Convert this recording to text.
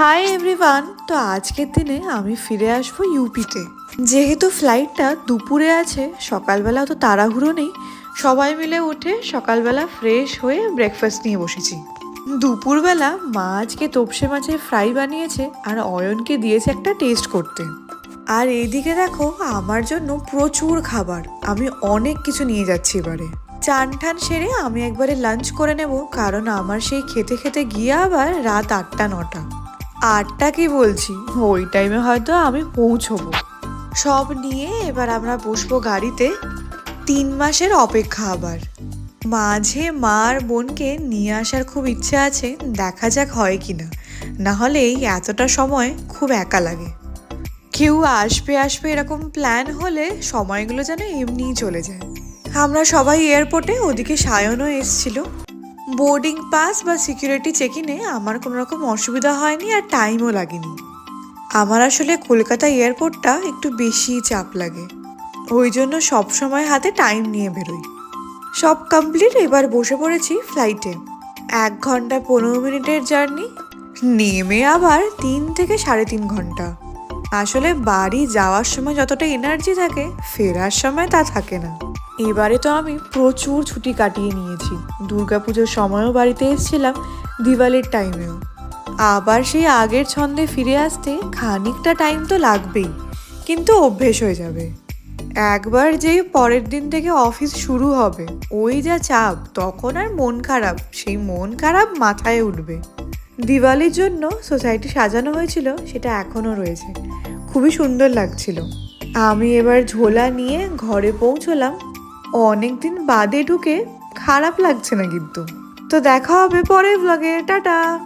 Hi everyone তো আজকের দিনে আমি ফিরে আসব ইউপিতে। যেহেতু ফ্লাইটটা দুপুরে আছে সকালবেলা তো তাড়াহুড়ো নেই, সবাই মিলে উঠে সকালবেলা ফ্রেশ হয়ে ব্রেকফাস্ট নিয়ে বসেছি। দুপুরবেলা মা আজকে তোপসে মাছের ফ্রাই বানিয়েছে আর অয়নকে দিয়েছে একটা টেস্ট করতে। আর এইদিকে দেখো, আমার জন্য প্রচুর খাবার। আমি অনেক কিছু নিয়ে যাচ্ছি এবারে। চান ঠান সেরে আমি একবারে লাঞ্চ করে নেব, কারণ আমার সেই খেতে খেতে গিয়ে আবার রাত আটটা, নটা। আটটা কি বলছি? ওই টাইমে হয়তো আমি পৌঁছবো। সব নিয়ে এবার আমরা বসবো গাড়িতে তিন মাসের অপেক্ষা আবার। মাঝে মার বোনকে নিয়ে আসার খুব ইচ্ছে আছে, দেখা যাক হয় কি না না হলে এই এতটা সময় খুব একা লাগে। কেউ আসবে আসবে এরকম প্ল্যান হলে সময়গুলো যেন এমনিই চলে যায়। আমরা সবাই এয়ারপোর্টে ওদিকে সায়নও এসছিল। বোর্ডিং পাস বা সিকিউরিটি চেকিনে আমার কোনো রকম অসুবিধা হয়নি আর টাইমও লাগেনি। আমার আসলে কলকাতা এয়ারপোর্টটা একটু বেশি চাপ লাগে। ওই জন্য সব সময় হাতে টাইম নিয়ে বেরোই। সব কমপ্লিট এবার বসে পড়েছি ফ্লাইটে এক ঘণ্টা পনেরো মিনিটের জার্নি নেমে আবার তিন থেকে সাড়ে তিন ঘণ্টা। আসলে বাড়ি যাওয়ার সময় যতটা এনার্জি থাকে, ফেরার সময় তা থাকে না। এবারে তো আমি প্রচুর ছুটি কাটিয়ে নিয়েছি। দুর্গাপুজোর সময়ও বাড়িতে এসেছিলাম, দিওয়ালির টাইমেও আবার সেই আগের ছন্দে ফিরে আসতে খানিকটা টাইম তো লাগবেই, কিন্তু অভ্যেস হয়ে যাবে। একবার যেই পরের দিন থেকে অফিস শুরু হবে, ওই যা চাপ, তখন আর মন খারাপ, সেই মন খারাপ মাথায় উঠবে। দিওয়ালির জন্য সোসাইটি সাজানো হয়েছিল, সেটা এখনও রয়েছে। খুবই সুন্দর লাগছিল। আমি এবার ঝোলা নিয়ে ঘরে পৌঁছলাম অনেক দিন বাদে ঢুকে খারাপ লাগছে না কিন্তু। তো দেখা হবে পরের ব্লগে টাটা।